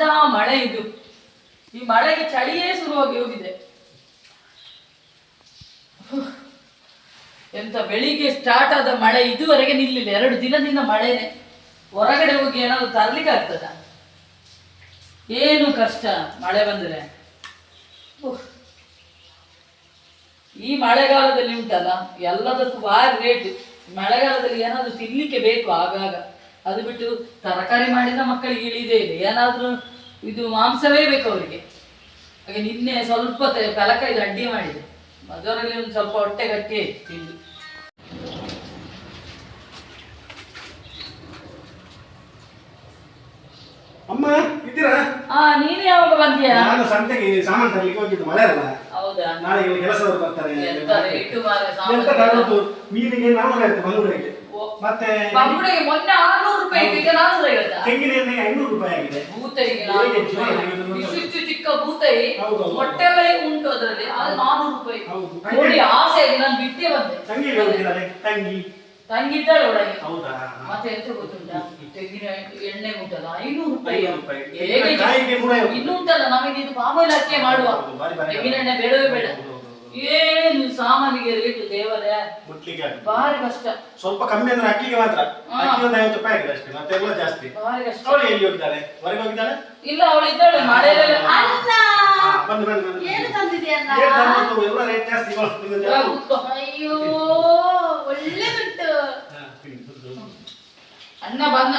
ಎಂತ ಮಳೆ ಇದು. ಈ ಮಳೆಗೆ ಚಳಿಯೇ ಶುರುವಾಗಿ ಹೋಗಿದೆ. ಎಂತ ಬೆಳಿಗ್ಗೆ ಸ್ಟಾರ್ಟ್ ಆದ ಮಳೆ ಇದುವರೆಗೆ ನಿಲ್ಲಿಲ್ಲ. ಎರಡು ದಿನದಿಂದ ಮಳೆನೆ. ಹೊರಗಡೆ ಹೋಗಿ ಏನಾದ್ರು ತರ್ಲಿಕ್ಕೆ ಆಗ್ತದ? ಏನು ಕಷ್ಟ ಮಳೆ ಬಂದರೆ. ಈ ಮಳೆಗಾಲದಲ್ಲಿ ಉಂಟಲ್ಲ, ಎಲ್ಲದಕ್ಕೂ ಭಾರಿ ರೇಟ್ ಮಳೆಗಾಲದಲ್ಲಿ ಏನಾದ್ರು ತಿನ್ಲಿಕ್ಕೆ ಬೇಕು ಆಗಾಗ. ಅದು ಬಿಟ್ಟು ತರಕಾರಿ ಮಾಡಿದ ಮಕ್ಕಳಿಗೆ ಇಳಿದೇ ಇದೆ ಏನಾದ್ರೂ ಇದು ಮಾಂಸವೇ ಬೇಕು ಅವರಿಗೆ. ಹಾಗೆ ನಿನ್ನೆ ಸ್ವಲ್ಪ ಕಲಕ ಕಲಕಾಯ್ದು ಅಡ್ಡಿ ಮಾಡಿದೆ. ಅದರಲ್ಲಿ ಒಂದು ಸ್ವಲ್ಪ ಹೊಟ್ಟೆ ಗಟ್ಟಿ ಆಯ್ತು ತಿಂದು. ಅಮ್ಮ ಇದ್ದೀರಾ? ಆ ನೀನು ಯಾವಾಗ ಬಂದ್ಯಾ? ನಾನು ಸಂತೆಗೆ ಸಾಮಾನು ತರಲಿಕ್ಕೆ ಹೋಗಿದ್ದು ಮಳೆ ಅಲ್ಲ ಹೌದಾ? ನಾಳೆ ಕೆಲಸದವರು ಬರ್ತಾರೆ. ಎಂತ ರೇಟು ಸಾಮಾನು ಮೀನಿಗೆ ನಾನು ಮಂಗಳೂರಿಗೆ ಓ. ಮತ್ತೆ ಬಂಗುಡೆಗೆ ಮೊನ್ನೆ ಆರ್ನೂರು ರೂಪಾಯಿ ಇತ್ತು, ಈಗ ನಾನ್ನೂರ ಐವತ್ತ ತೆಂಗಿನ ಎಣ್ಣೆಗೆ ಐನೂರು ರೂಪಾಯಿ ಆಗಿದೆ. ಭೂತೈಗೆ ಹೇಗೆ ಜೀವನ ಚಿಕ್ಕ ಭೂತೈ. ಹೌದು. ಮೊಟ್ಟೆ ಬೆಲೆ ಉಂಟು ಅದರಲ್ಲಿ? ಅದು ನಾನ್ನೂರು ರೂಪಾಯಿ. ಹೌದು. ನೋಡಿ ಆಸೆಯಾಗಿ ನಾನು ಬಿಟ್ಟೆ ಬಂದೆ. ತಂಗಿ ತಂಗಿ. ತಂಗಿ ಇದ್ದಾಳೆ ಒಳಗೆ. ಹೌದಾ? ಮತ್ತೆ ಎಂತ ಗೊತ್ತುಂಟಾ? ತೆಂಗಿನ ಎಣ್ಣೆ ಉಂಟಲ್ಲ ಐನೂರು ರೂಪಾಯಿ. ಐನೂರು ರೂಪಾಯಿ. ಹೇಗೆ ಕಾಯಿಗೆ ನೂರ ಐವತ್ತು. ಇನ್ನು ಉಂಟಲ್ಲ ನಮಗೆ ಇದು ಪಾಮಾಯಿಲ್ ಹಾಕಿ ಮಾಡುವ. ಹೌದು, ಬಾರಿ ಬಾರಿ. ತೆಂಗಿನ ಎಣ್ಣೆ ಬೇಡವೇ ಬೇಡ. ಹೌದು. ಏನು ಸಾಮಾನಿಗೆ ರೇಟ್ ದೇವರೇ? ಮುಟ್ಲಿಕ್ಕೆ ಬಾರಿ ಭಾರಿ ಕಷ್ಟ. ಸ್ವಲ್ಪ ಕಮ್ಮಿ ಅಂದ್ರೆ ಅಕ್ಕಿಗೆ ಮಾತ್ರ. ಹಾ. ಅಕ್ಕಿ ಒಂದು ಐವತ್ತು ರೂಪಾಯಿ ಆಗಿದೆ ಅಷ್ಟೇ ಮತ್ತೆ ಎಲ್ಲ ಜಾಸ್ತಿ. ಭಾರಿ ಕಷ್ಟ. ಅವಳು ಎಲ್ಲಿ ಹೋಗಿದ್ದಾಳೆ? ಹೊರಗೆ ಹೋಗಿದ್ದಾಳೆ? ಇಲ್ಲ ಅವಳು ಇದ್ದಾಳೆ ಮಳೆಯಲ್ಲಿ ಅಲ್ಲ ಹಾ, ಬಂದು ಬಂದು ಬಂದು ಏನು ತಂದಿದೀಯ ಏನ್? ಎಲ್ಲ ರೇಟ್ ಜಾಸ್ತಿ ಇವಾಗ ನಿಮ್ಗೆ ಜಾಸ್ತಿ. ಅಯ್ಯೋ ಹಾ, ತಿಂಡಿ, ಕುಡ್ದು. ಅಣ್ಣ ಬಂದ.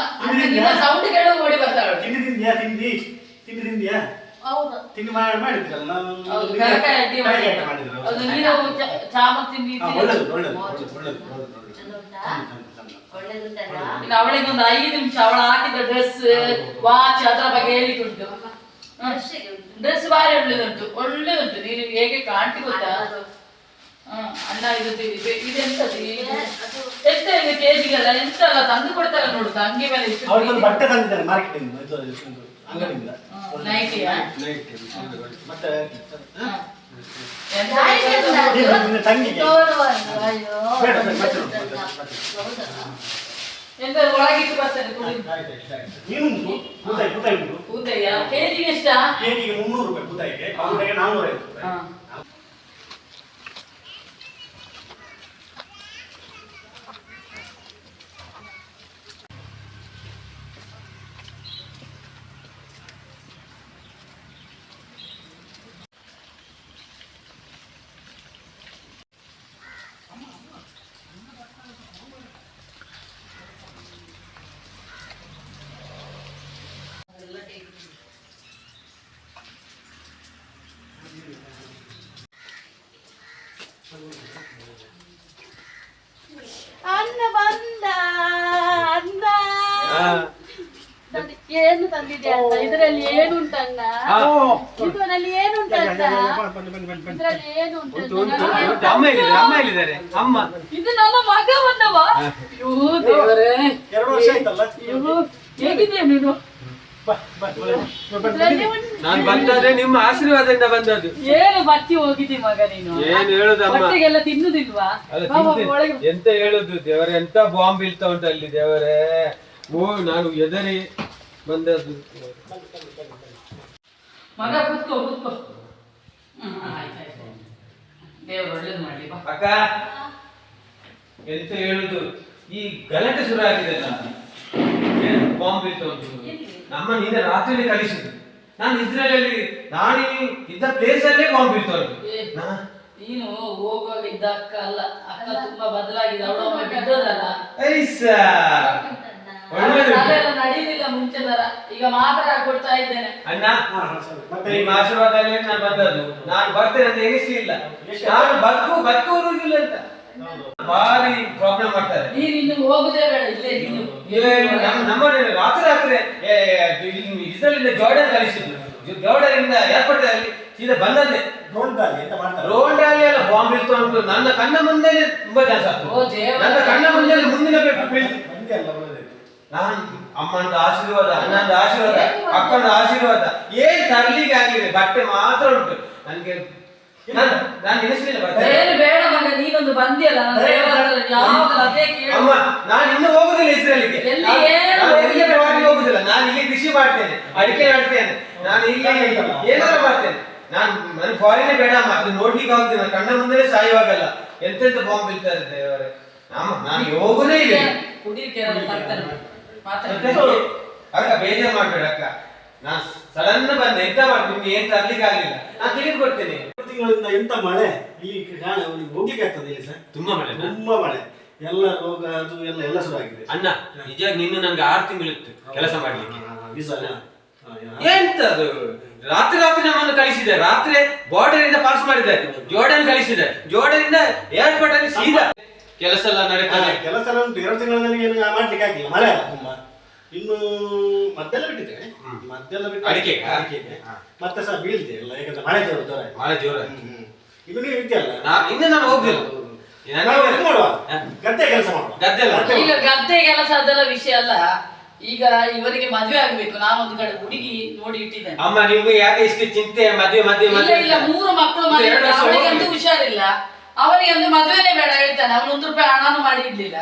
ಸೌಂಡ್ ಕೇಳೋ ಓಡಿ ಅವಳು. ತಿಂಡಿ ತಿಂಡಿಯಾ ತಿಂಡಿ ತಿಂಡಿ ತಿಂದಿಯಾ ಹೌದು. ತಿಂಡಿ ಮಾಡಿ ಮಾಡಿದ್ರಲ್ಲ? ನಾವು ಹೌದು ನಿನ್ನೆ ಕರಕಾಯಿ ಅಡ್ಡಿ ಕರಕಾಯಿ ಮಾಡಿದ್ರು. ಅಡ್ಡಿ ಮಾಡಿದ್ರು. ಅದು ನೀರು ಚ- ಚಾಮಂತಿ ಹಾ, ನೀರು ಒಳ್ಳೇದು ಒಳ್ಳೇದು ಒಳ್ಳೇದು ಒಳ್ಳೇದು ಒಳ್ಳೇದು ಒಳ್ಳೇದು. ಚಂದ ಉಂಟಾ ಚಂದ, ಚಂದ, ಚಂದ. ಒಳ್ಳೆದುಂಟಲ್ಲ ಇನ್ನು ಅವಳಿಗೆ ಒಂದು ಐದು ನಿಮಿಷ ಅವಳ ಹಾಕಿದ ಡ್ರೆಸ್ ವಾಚ್ ಅದರ ಬಗ್ಗೆ ಹೇಳಿಕುಂಟು ಫ್ರೆಶ್ಶಿಗೆ ಉಂಟು. ಡ್ರೆಸ್ ಭಾರಿ ಒಳ್ಳೇದುಂಟು ಒಳ್ಳೇದುಂಟು. ನೀನು ಹೇಗೆ ಕಾಣ್ತಿ ಗೊತ್ತಾ? ಅದು. ಹ, ಅಣ್ಣ ಇದು ಇದು- ಇದೆಂತದು ಇದು? ಅದು ಎಂತ ಇದು ಕೆಜಿಗೆಲ್ಲ ಎಂತ ಅಲ್ಲ ತಂದು ಕೊಡ್ತಾರೆ ನೋಡು ತಂಗಿ ಮೇಲೆ ಇಷ್ಟು ಅವಳಿಗೊಂದು ಬಟ್ಟೆ ತಂದಿದ್ದಾರೆ ಮಾರ್ಕೆಟಿಂದ ಇದು ಇದು ಅಂಗಡಿಯಿಂದ ಹ್ಮ್, ನೈಟಿಯಾ? ನೈಟಿ ಮತ್ತೆ ಹ. ಎಂತ ಯಾರಿಗೆ ಬೇಕಾದ್ರೂ ಅಂತ? ಇದು ನಿನ್ನ ತಂಗಿಗೆ ತೋರುವ ಅಂತ, ಅಯ್ಯೋ ಬೇಡ, ಬೇಡ, ಮತ್ತೆ ಒಳ್ಳೆದುಂಟಲ್ಲ. ಮತ್ತೆ ಹೌದಾ? ಎಂತ ಒಳಗಿಟ್ಟು ಬರ್ತಾರೆ ಕುಡಿ ನೀನುಂಟು ಕೂತಾಯಿ ಕೂತಾಯಿ ಉಂಟು ಕೂತಯ್ಯ ಕೆಜಿಗೆ ಎಷ್ಟಾ ಕೆಜಿಗೆ ಮುನ್ನೂರು ರೂಪಾಯಿ ಕೂತಾಯಿಗೆ ಪೌಂಡಿಗೆ ನಾನ್ನೂರ ಐವತ್ತು ರೂಪಾಯಿ ಅನ್ನ ಬಂದ ಅನ್ನ. ಏನು ತಂದಿದ್ಯಾ ಅಂತ ಇದರಲ್ಲಿ ಏನುಂಟಣ್ಣ ಇದರಲ್ಲಿ ಏನುಂಟಂತ ಇದರಲ್ಲಿ ಏನುಂಟು ಅಮ್ಮ ಇಲ್ಲಿದ್ದಾರೆ ಅಮ್ಮ ಇಲ್ಲಿದ್ದಾರೆ. ಅಮ್ಮ. ಇದು ನಮ್ಮ ಮಗ ಬಂದವ ಅಯ್ಯೋ ದೇವರೇ. ಎರಡು ವರ್ಷ ಆಯ್ತಲ್ಲ? ಅಯ್ಯೋ ಹೇಗಿದೆಯಾ ನೀನು? ನಾನು ಬಂದಾದ್ರೆ ನಿಮ್ಮ ಆಶೀರ್ವಾದದಿಂದ ಬಂದದ್ದು. ಏನು ಬತ್ತಿ ಹೋಗಿದ್ದಿ ಮಗ ನೀನು ಏನ್ ಹೇಳುದಮ್ಮ? ಹೊಟ್ಟೆಗೆಲ್ಲ ತಿನ್ನುದಿಲ್ವಾ? ಅಲ್ಲ ಬಾ, ಬಾ, ತಿಂತೆ- ಒಳಗೆ ಎಂತ ಹೇಳುದು? ದೇವರೇ ಎಂತ ಬಾಂಬ್ ಇಳ್ತಾ ಉಂಟು ಅಲ್ಲಿ ದೇವರೇ? ಓ ನಾನು ಎದರಿ ಬಂದದ್ದು. ಮಗ ಕುತ್ಕೋ ಕುತ್ಕೋ. ಹ್ಮ್ ಆಯ್ತಾಯ್ತು ದೇವ್ರು ಒಳ್ಳೇದು ಮಾಡ್ಲಿ ಬಾ. ಅಕ್ಕ ಎಂತ ಹೇಳುದು? ಈ ಗಲಾಟೆ ಶುರು ಆಗಿದೆ ಏನು ಬಾಂಬ್ ಬೀಳ್ತಾ ಉಂಟು ನಮ್ಮ ನಿನ್ನೆ ರಾತ್ರಿ ಕಲಿಸಿದ್ರು ನಾನು ಇಸ್ರೇಲಲ್ಲಿ ನಾನು ಇದ್ದ ಪ್ಲೇಸ್ ಅಲ್ಲೇ ಬಾಂಬ್ ನಾ- ನೀನು ಹೋಗುವಾಗ ಇದ್ದ ಅಕ್ಕ ಅಲ್ಲ. ಅಕ್ಕ ತುಂಬಾ ಬದಲಾಗಿದೆ. ಅವಳು ಒಮ್ಮೆ ಬಿದ್ದೋದಲ್ಲ. ನಡೀಲಿಲ್ಲ ಮುಂಚೆ ತರ. ಈಗ ಮಾತ್ರ ಕೊಡ್ತಾ ಇದ್ದೇನೆ. ಅಣ್ಣ. ಮತ್ತೆ ನಿಮ್ಮ ಆಶೀರ್ವಾದ ನಾನು ಬಂದದ್ದು? ನಾನು ಬರ್ತೇನೆ ಅಂತ ಎಣಿಸಲಿಲ್ಲ. ನಾನು ಬದುಕು ಬದುಕುವುದಿಲ್ಲ ಅಂತ. ಭಾರಿ ಪ್ರಾಬ್ಲಮ್ ಮಾಡ್ತಾರೆ ನೀನು ಇನ್ನು ಹೋಗುದೇ ಬೇಡ ಇಲ್ಲೇ ನೀನು ನಮ್ಮ ನಮ್ಮ ರಾತ್ರಿ ರಾತ್ರಿ ಇಸ್ರೇಲಿಂದ ಜಾರ್ಡನ್ ಕಳಿಸಿದ್ರು. ಜಾರ್ಡನ್ ಇಂದ ಏರ್ಪೋರ್ಟ್ ಅಲ್ಲಿ ಸೀದಾ ಬಂದದ್ದೆ ನೋಡ್ದಲ್ಲಿ ಅಂತ ಮಾಡ್ತಾರೆ? ರೋಡ್ ಅಲ್ಲಿ ಎಲ್ಲ ಬಾಂಬ್ ಇತ್ತು ಅಂತ ನನ್ನ ಕಣ್ಣ ಮುಂದೆ ತುಂಬಾ ದೇವ. ನನ್ನ ಕಣ್ಣ ಮುಂದೆ ಮುಂದಿನ ನಾನು ಅಮ್ಮನ ಆಶೀರ್ವಾದ ಅಣ್ಣನ ಆಶೀರ್ವಾದ ಅಕ್ಕನ ಆಶೀರ್ವಾದ. ಏನ್ ತರ್ಲಿಕ್ಕೆ ಆಗಲಿ ಬಟ್ಟೆ ಮಾತ್ರ ಉಂಟು. ನನ್ಗೆ ನಾನು ನಾನು ಏನು ಬೇಡ ಮಗ ನೀನೊಂದು ಬಂದಿಯಲ್ಲ ನನ್ನ ಕೇಳು. ಅಮ್ಮ ನಾನು ಇನ್ನು ಹೋಗುದಿಲ್ಲ ಇಸ್ರೇಲಿಗೆ. ಎಲ್ಲಿ ನಾನು- ಏನು ನಾನು ಎಲ್ಲಿಗೆ ಹೋಗ್ಲಿಕ್ಕೆ ಹೋಗುದಿಲ್ಲ? ನಾನು ಇಲ್ಲಿ ಕೃಷಿ ಮಾಡ್ತೇನೆ ಅಡಿಕೆ ಮಾಡ್ತೇನೆ. ನಾನು ಇಲ್ಲಿ ಏನಾದ್ರು ಮಾಡ್ತೇನೆ. ನಾನು ನನಗೆ ಫಾರಿನ್ ಬೇಡ ಅಮ್ಮ ಅದು ನೋಡ್ಲಿಕ್ಕೆ ಆಗುದಿಲ್ಲ. ಕಣ್ಣ ಮುಂದೆ ಸಾಯುವಾಗಲ್ಲ. ಎಂತೆಂತ ಬಾಂಬ್ ಬೀಳ್ತಾರೆ ದೇವರೇ. ಅಮ್ಮ ನಾನು ಹೋಗುದೇ ಇಲ್ಲ ಕುಡಿಲಿಕ್ಕೆ ಏನಾದ್ರು ಮಾತಾಡಿ? ಅಕ್ಕ ಬೇಜಾರು ಮಾಡ್ಬೇಡ ಅಕ್ಕ. ನಾನು ಸಡನ್ ಬಂದೆ ಎಂತ ಮಾಡಿ ನಿಮ್ಗೆ ಏನ್ ತರ್ಲಿಕ್ಕೆ ಆಗ್ಲಿಲ್ಲ. ನಾನು ತಿಳಿದುಕೊಡ್ತೇನೆ. ಎರಡು ತಿಂಗಳಿಂದ ಎಂತ ಮಳೆ ಇಲ್ಲಿ ಕಾಣ ಅವ್ನಿಗೆ ಹೋಗ್ಲಿಕ್ಕೆ ಆಗ್ತದೆ ಇಲ್ಲಿ ಸರ್? ತುಂಬಾ ಮಳೆ ತುಂಬಾ ಮಳೆ. ಎಲ್ಲ ರೋಗ ಅದು ಎಲ್ಲ ಎಲ್ಲ ಶುರು ಆಗಿದೆ. ಅಣ್ಣ ನಿಜ ನಿನ್ನ ನನ್ಗೆ ಆರು ತಿಂಗಳಿತ್ತು ಕೆಲಸ ಮಾಡ್ಲಿಕ್ಕೆ. ಎಂತ ಅದು? ರಾತ್ರಿ ರಾತ್ರಿ ನಮ್ಮನ್ನು ಕಳಿಸಿದೆ. ರಾತ್ರಿ ಬಾರ್ಡರ್ ಇಂದ ಪಾಸ್ ಮಾಡಿದ್ದಾರೆ ಜೋರ್ಡನ್ ಕಳಿಸಿದೆ. ಜೋರ್ಡನ್ ಇಂದ ಏರ್ಪೋರ್ಟ್ ಅಲ್ಲಿ ಸೀದಾ ಕೆಲಸ ಎಲ್ಲ ನಡೀತದೆ. ಕೆಲಸ ಎಲ್ಲ ಉಂಟು. ಎರಡು ತಿಂಗಳಲ್ಲಿ ಏನು ಮಾಡ್ಲಿಕ್ಕೆ ಆಗಿಲ್ಲ ಮಳೆ ಅಲ್ಲ ತುಂಬಾ. ಇನ್ನು ಮದ್ದೆಲ್ಲ ಬಿಟ್ಟಿದ್ದೇವೆ ಮದ್ದೆಲ್ಲ ಬಿಟ್ಟು ಅಡಿಕೆಗಾ? ಅಡಿಕೆಗೆ ಮತ್ತೆ ಸಹ ಬೀಳ್ತೆ ಇಲ್ಲ ಯಾಕಂದ್ರೆ ಮಳೆ ಜೋರು ಜೋರ ಮಳೆ ಜೋರ ಇದು ನೀವು ಇದೆಯಲ್ಲ ನಾ ಇನ್ನು ನಾನು ಹೋಗ್ಲಿಲ್ಲ. ನಾವು ಇದು ಮಾಡುವ? ಹ? ಗದ್ದೆ ಕೆಲಸ ಮಾಡುವ? ಗದ್ದೆ ಅಲ್ಲ. ಈಗ ಗದ್ದೆ ಕೆಲಸ ಅದೆಲ್ಲ ವಿಷಯ ಅಲ್ಲ. ಈಗ ಇವರಿಗೆ ಮದ್ವೆ ಆಗ್ಬೇಕು. ನಾನೊಂದು ಕಡೆ ಹುಡುಗಿ ನೋಡಿ ಇಟ್ಟಿದ್ದೇನೆ. ಅಮ್ಮ ನಿಮ್ಗೆ ಯಾಕೆ ಇಷ್ಟು ಚಿಂತೆ? ಮದುವೆ ಮದುವೆ ಇಲ್ಲ ಮದುವೆ ಇಲ್ಲ. ಮೂರು ಮಕ್ಕಳು ಇದು ಎರಡು ವರ್ಷ ಅವನಿಗಂತೂ ಹೋಗ್ಲಿ. ಹುಷಾರಿಲ್ಲ. ಅವನಿಗೆ ಒಂದು ಮದುವೆನೇ ಬೇಡ ಹೇಳ್ತಾನೆ. ಅವನು ಒಂದು ರೂಪಾಯಿ ಹಣನೂ ಮಾಡಿ ಇಡ್ಲಿಲ್ಲ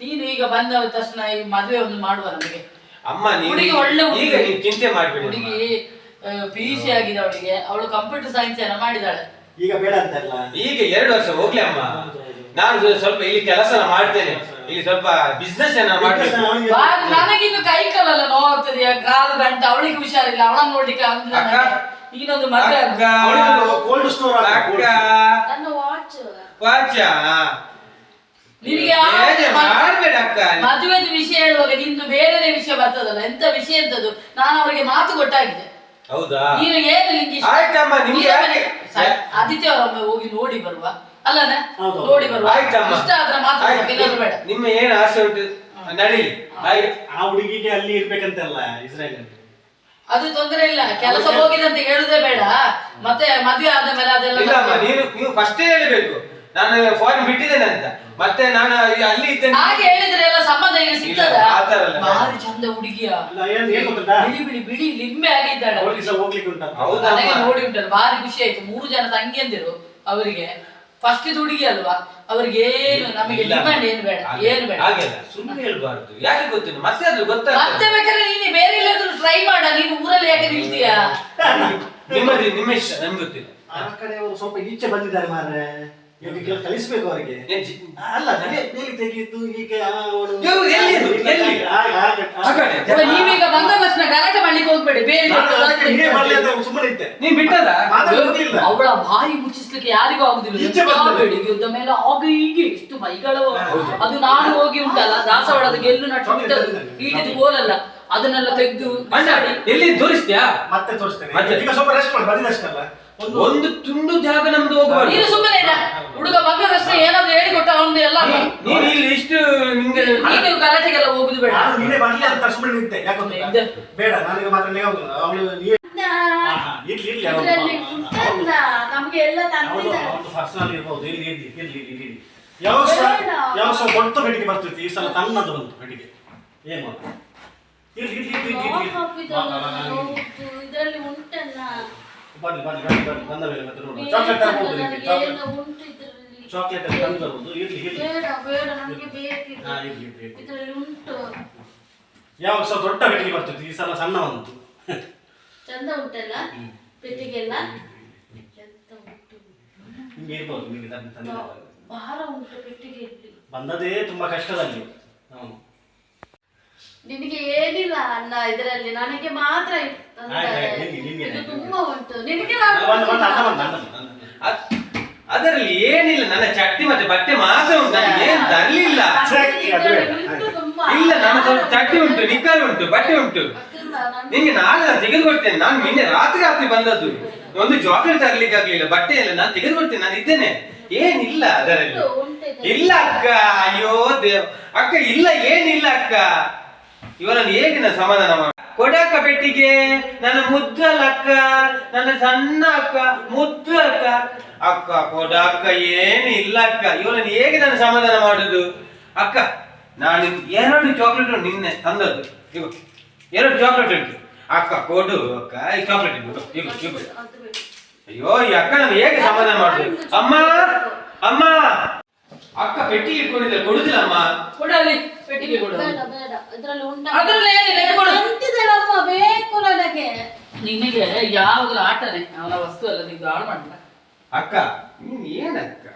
ನೀನು ಈಗ ಬಂದ ತಕ್ಷಣ ಈ ಮದ್ವೆ ಒಂದು ಮಾಡುವ ನಮಗೆ. ಅಮ್ಮ ನೀವು ಹುಡುಗಿ ಒಳ್ಳೆ ಹುಡುಗಿ. ಈಗ ನೀವು ಚಿಂತೆ ಮಾಡ್ಬೇಡಿ ಅಮ್ಮ. ಪಿ ಯು ಸಿ ಆಗಿದೆ ಅವಳಿಗೆ. ಅವಳು ಕಂಪ್ಯೂಟರ್ ಸೈನ್ಸ್ ಏನ ಮಾಡಿದಾಳೆ. ಈಗ ಬೇಡ ಅಂತಲ್ಲ. ಈಗ ಎರಡು ವರ್ಷ ಹೋಗ್ಲಿ ಅಮ್ಮ. ನಾನು ಸ್ವ- ಸ್ವಲ್ಪ ಇಲ್ಲಿ ಕೆಲಸ ಮಾಡ್ತೇನೆ. ಇಲ್ಲಿ ಸ್ವಲ್ಪ ಬಿಸ್ನೆಸ್ ಏನ ಮಾಡ್ತೇನೆ ಬಾ- ನನಗಿನ್ನು ಕೈ ಕಾಲೆಲ್ಲ ನೋವಾಗ್ತದೆ ಕಾಲು ಗಂಟೆ ಅವಳಿಗೆ ಹುಷಾರಿಲ್ಲ. ಅವಳನ್ನ ನೋಡ್ಲಿಕ್ಕೆ ಆಗುದಿಲ್ಲ ಅಕ್ಕ. ನನಗೆ. ಈಗಿನೊಂದು ಅಕ್ಕ. ಕೋಲ್ಡ್ ಸ್ಟೋರ್ ಅಕ್ಕ. ನನ್ನ ವಾಚ್ ವಾಚ ನಿನಗೆ ಮಾಡ್ಬೇಡ ಅಕ್ಕ ಮದುವೆದ ವಿಷಯ ಹೇಳುವಾಗ ನಿಂದು ಬೇರೆ ವಿಷಯ ಬರ್ತದಲ್ಲ ಎಂತ ವಿಷಯ ಎಂತದ್ದು? ನಾನು ಅವರಿಗೆ ಮಾತು ಕೊಟ್ಟಾಗಿದೆ. ಹೌದಾ? ನೀನು ಏನು ನಿಂಗೆ ಇಷ್ಟ? ಆಯ್ತಮ್ಮ, ನಿಮ್ಗೆ ನೀನು ಯಾಕೆ? ಸ- ಆದಿತ್ಯವಾರೊಮ್ಮೆ ಹೋಗಿ ನೋಡಿ ಬರುವ. ಅಲ್ಲನ? ಹೌದು. ನೋಡಿ ಬರುವ. ಆಯ್ತಮ್ಮ. ಇಷ್ಟ ಆದ್ರೆ ಮಾತ್ರ ಆಯ್ತು. ಇಲ್ಲಾಂದ್ರೆ ಬೇಡ. ನಿಮ್ಮ ಏನ್ ಆಸೆ ಉಂಟು? ನಡೀಲಿ. ಆಯ್ತು. ಆ ಹುಡುಗಿಗೆ ಅಲ್ಲಿ ಇರ್ಬೇಕಂತಲ್ಲ ಇಸ್ರೇಲ್ ಅದು ತೊಂದರೆ ಇಲ್ಲ. ಕೆಲಸ ಹೋಗಿದಂತ ಹೇಳುದೇ ಬೇಡ. ಮತ್ತೆ ಮದುವೆ ಆದ ಮೇಲೆ ಅದೆಲ್ಲ ಇಲ್ಲ ನೀನು ನೀವು ಫಸ್ಟೇ ಹೇಳಬೇಕು. ನಾನು ಫೋನ್ ಬಿಟ್ಟಿದ್ದೇನೆ ಅಂತ. ಮತ್ತೆ ನಾನು ಅಲ್ಲಿ ಇದ್ದೇನೆ. ಹಾಗೆ ಹೇಳಿದ್ರೆ ಎಲ್ಲ ಸಂಬಂಧ ಏನು ಸಿಗ್ತದ? ಇಲ್ಲ, ಆ ಥರ ಎಲ್ಲ ಬೇಡ. ಭಾರಿ ಚಂದ ಹುಡುಗಿಯ. ಏನ್ ಏನ್ ಗೊತ್ತುಂಟಾ? ಬಿಳಿ ಬಿಳಿ ಬಿಳಿ ಲಿಂಬೆ ಆಗಿದ್ದಾಳೆ. ಹೋಗ್ಲಿಕ್ಕೆ ಸಹ ಹೋಗ್ಲಿಕ್ಕೆ ಉಂಟು ಹೌದಾ? ನನಗೆ ನೋಡಿ ಉಂಟಲ್ಲ ಭಾರಿ ಖುಷಿ ಆಯ್ತು. ಮೂರು ಜನ ತಂಗಿಯಂದಿರು ಅವರಿಗೆ. ಫಸ್ಟ್ ಇದು ಹುಡುಗಿ ಅಲ್ವಾ? ಅವ್ರಿಗೆ ಏನು ನಮಗೆ ಇಲ್ಲ. ಡಿಮಾಂಡ್ ಏನು ಬೇಡ ಹಾಗೆ- ಏನು ಬೇಡ. ಹಾಗೆಲ್ಲ ಸುಮ್ಮನೆ ಹೇಳ್ಬಾರ್ದು. ಯಾಕೆ ಗೊತ್ತಿಲ್ಲ? ಮತ್ತೆ ಅದು ಮತ್ತೆ ಗೊತ್ತಾಗ್ತದೆ ಬೇಕಾದ್ರೆ ನೀನು ಬೇರೆ ಎಲ್ಲಾದ್ರೂ ಟ್ರೈ ಮಾಡ. ನೀನು ಊರಲ್ಲಿ ಯಾಕೆ ನಿಲ್ತೀಯಾ? ನಿಮ್ಮದು ನಿಮ್ಮ ಇಷ್ಟ ನಮ್ಗೆ ಗೊತ್ತಿಲ್ಲ. ಆ ಕಡೆ ಅವರು ಸ್ವಲ್ಪ ಈಚೆ ಬಂದಿದ್ದಾರೆ ಮಾರ್ರೆ. ಕಲಿಸ್ಬೇಕು ಅವರಿಗೆ. ಅಲ್ಲ ಈಗ ಅವಳು ಇವ್ರು ಎಲ್ಲಿ. ಆ ಕಡೆ. ನೀವೀಗ ಗಲಾಟೆ ಮಾಡ್ಲಿಕ್ಕೆ ಹೋಗ್ಬೇಡಿ ಬೇರೆ ನಾನು ಅದಕ್ಕೆ ನೀವೇ ಬರ್ಲಿ ಅಂತ ಸುಮ್ಮನೆ ಇದ್ದೆ. ನೀನ್ ಬಿಟ್ಟದ ಅವಳ ಬಾಯಿ ಮುಚ್ಚಿಸ್ಲಿಕ್ಕೆ ಯಾರಿಗೂ ಆಗುದಿಲ್ಲ. ಈಚೆ. ಯುದ್ಧ ಮೇಲೆ ಆಗ ಹೀಗೆ ಇಷ್ಟು ಮೈಗಳು ಅದು ನಾನು ಹೋಗಿ ಉಂಟಲ್ಲ ದಾಸವಾಳದ ಗೆಲ್ಲು ನಟ್ಟು ಬಿಟ್ಟದ್ದು ಈಟಿದ ಗೋಲಲ್ಲ. ಅದನ್ನೆಲ್ಲ ತೆಗೆದು ಅಣ್ಣ ಎಲ್ಲಿ ತೋರಿಸ್ತೀಯಾ? ಮತ್ತೆ ತೋರಿಸ್ತೇನೆ. ಮತ್ತೆ? ಈಗ ಸ್ವಲ್ಪ ರೆಸ್ಟ್ ಮಾಡಿ ಬಂದಿದ್ದಷ್ಟಲ್ಲ ಒಂದು ಒಂದು ತುಂಡು ಜಾಗ ನಮ್ದು ಹೋಗ್ಬಾರ್ದು ನೀನು ಸುಮ್ಮನೆ ಇರ. ಹುಡುಗ ಬಂದದಷ್ಟೇ ಏನಾದ್ರು ಹೇಳಿಕೊಟ್ಟ ಅವನು ಎಲ್ಲ ನೀ- ನೀನ್ ಇಲ್ಲಿ ಇಷ್ಟು ನಿಂಗೆ ನೀನು ಗಲಾಟೆಗೆಲ್ಲ ಹೋಗುದು ಬೇಡ. ನಾನು ನೀನೇ ಬರ್ಲಿ ಅಂತ ಸುಮ್ಮನೆ ನಿಂತೆ. ಯಾಕಂದ್ರೆ ಇದೆ. ಬೇಡ ನನಗೆ ಮಾತ್ರ ನೀವು ಅವಳು ಇರ್ಲಿ ಇರ್ಲಿ ಅವಳು ಇದ್ರಲ್ಲಿ ಉಂಟಲ್ಲ ನಮ್ಗೆ ಎಲ್ಲ ಅವಳು ತಂದಿದ್ದಾರೆ ಅವಳು ಪರ್ಸನಲ್ ಇರ್ಬೋದು. ಇರ್ಲಿ ಇರ್ಲಿ ಇರ್ಲಿ ಇರ್ಲಿ ಇರ್ಲಿ. ಯಾವ ಸಲ ಬೇಡ. ಯಾವ ಸಲ ದೊಡ್ಡ ಬೆಟ್ಟಿಗೆ ಬರ್ತಿತ್ತು ಈ ಸಲ ತನ್ನದು ಬಂತು ಬೆಟ್ಟಿಗೆ ಏನ್ ಮಾಡುದು ಇರ್ಲಿ ಇರ್ಲಿ ಇರ್ಲಿ ಇರ್ಲಿ ಇದ್ರಲ್ಲಿ ಉಂಟಲ್ಲ? ಬನ್ನಿ ಬನ್ನಿ ಬನ್ನಿ ಬನ್ನಿ ಬಂದ ಮೇಲೆ ಮತ್ತೆ ನೋಡುವ. ಚಾಕ್ಲೇಟ್ ತರ್ಬೋದು ನಿಮಗೆ ಚಾಕ್ಲೇಟ್ ಎಲ್ಲ ಉಂಟು ಇದ್ರಲ್ಲಿ. ಚಾಕ್ಲೇಟ್ ಅಲ್ಲಿ ತಂದು ತರ್ಬೋದು ಇರ್ಲಿ ಇರ್ಲಿ ಬೇಡ ಬೇಡ ನಮ್ಗೆ ಬೇಕಿದೆ ಹಾ ಇರ್ಲಿ ಇರ್ಲಿ ಇರ್ಲಿ ಉಂಟು. ಯಾವ ಸಲ ದೊಡ್ಡ ಪೆಟ್ಟಿಗೆ ಬರ್ತದೆ ಈ ಸಲ ಸಣ್ಣ ಬಂತು ಚಂದ ಉಂಟಲ್ಲ? ಪೆಟ್ಟಿಗೆಲ್ಲ? ಎಂತ ಉಂಟು? ನಿಮ್ಗೆ ಇರ್ಬೋದು ನಿಮಗೆ ತಂದು ತಂದಿದ್ದಾರೆ. ಭಾರ ಉಂಟು ಪೆಟ್ಟಿಗೆ ಬಂದದೇ ತುಂಬಾ ಕಷ್ಟದಲ್ಲಿ. ಹೌದು ನಿನಗೆ ಏನಿಲ್ಲ ಅನ್ನ ಇದರಲ್ಲಿ? ನನಗೆ ಮಾತ್ರ ಇದು ತುಂಬಾ ಉಂಟು. ನಿನಗೆ ಅದರಲ್ಲಿ ಏನಿಲ್ಲ ನನ್ನ ಚಟ್ಟಿ ಮತ್ತೆ ಬಟ್ಟೆ ಮಾತ್ರ ಉಂಟು. ನನಗೆ ಏನ್ ತರ್ಲಿಲ್ಲ? ಇಲ್ಲ ನನ್ನ ಸ್ವಲ್ಪ ಚಟ್ಟಿ ಉಂಟು ನಿಕ್ಕರ್ ಉಂಟು ಬಟ್ಟೆ ಉಂಟು. ನಿಂಗೆ ನಾಳೆ ನಾನು ತೆಗೆದು ಕೊಡ್ತೇನೆ ನಾನು ನಿನ್ನೆ ರಾತ್ರಿ ರಾತ್ರಿ ಬಂದದ್ದು. ಒಂದು ಜಾಕೆಟ್ ತರ್ಲಿಕ್ಕೆ ಆಗ್ಲಿಲ್ಲ ಬಟ್ಟೆ ಇಲ್ಲ ನಾನು ತೆಗೆದು ಕೊಡ್ತೇನೆ ನಾನು ಇದ್ದೇನೆ. ಏನಿಲ್ಲ ಅದರಲ್ಲಿ. ಇಲ್ಲ ಅಕ್ಕ ಅಯ್ಯೋ ದೇವ್. ಅಕ್ಕ ಇಲ್ಲ ಏನಿಲ್ಲ ಅಕ್ಕ. ಇವರನ್ನು ಹೇಗೆ ನಾನು ಸಮಾಧಾನ ಮಾಡ ಕೊಡಕ್ಕ ಪೆಟ್ಟಿಗೆ, ನನ್ನ ಮುದ್ದಲ್ಲ ಅಕ್ಕ, ನನ್ನ ಸಣ್ಣ ಅಕ್ಕ ಮುದ್ದು ಅಕ್ಕ. ಅಕ್ಕ ಕೊಡಕ್ಕ ಇಲ್ಲ ಅಕ್ಕ. ಇವನನ್ನು ಹೇಗೆ ನಾನು ಸಮಾಧಾನ ಮಾಡುದು? ಅಕ್ಕ, ನಾನು ಎರಡು ಚಾಕ್ಲೇಟ್ ನಿನ್ನೆ ತಂದದ್ದು. ಇವು ಎರಡು ಚಾಕ್ಲೇಟ್ ಉಂಟು. ಅಕ್ಕ ಕೊಡು, ಅಕ್ಕ. ಈ ಚಾಕ್ಲೇಟ್ ಇವು ಇವು ಇವು ಅಯ್ಯೋ, ಈ ಅಕ್ಕ ನಾನು ಹೇಗೆ ಸಮಾಧಾನ ಮಾಡುದು? ಅಮ್ಮ ಅಮ್ಮ! ಅಕ್ಕ ಪೆಟ್ಟಿಗೆ ಇಟ್ಕೊಂಡಿದ್ದೆ ಕೊಡುದಿಲ್ಲಮ್ಮ. ಕೊಡಲಿ ಪೆಟ್ಟಿಗೆ ಕೊಡು. ಬೇಡ ಬೇಡ. ಅದ್ರಲ್ಲಿ ಉಂಡ ಅದ್ರಲ್ಲಿ ಏನಿಲ್ಲ ಇದು ಕೊಡು. ಅಂತಿದಳಮ್ಮ ಬೇಕು ನನಗೆ. ನಿನಗೆ ಯಾವಾಗಲೂ ಆಟನೆ. ಅವನ ವಸ್ತು ಅಲ್ಲ ನಿಂಗೆ ಹಾಳು ಮಾಡಲ್ಲ. ಅಕ್ಕ ನೀನ್ ಏನಕ್ಕ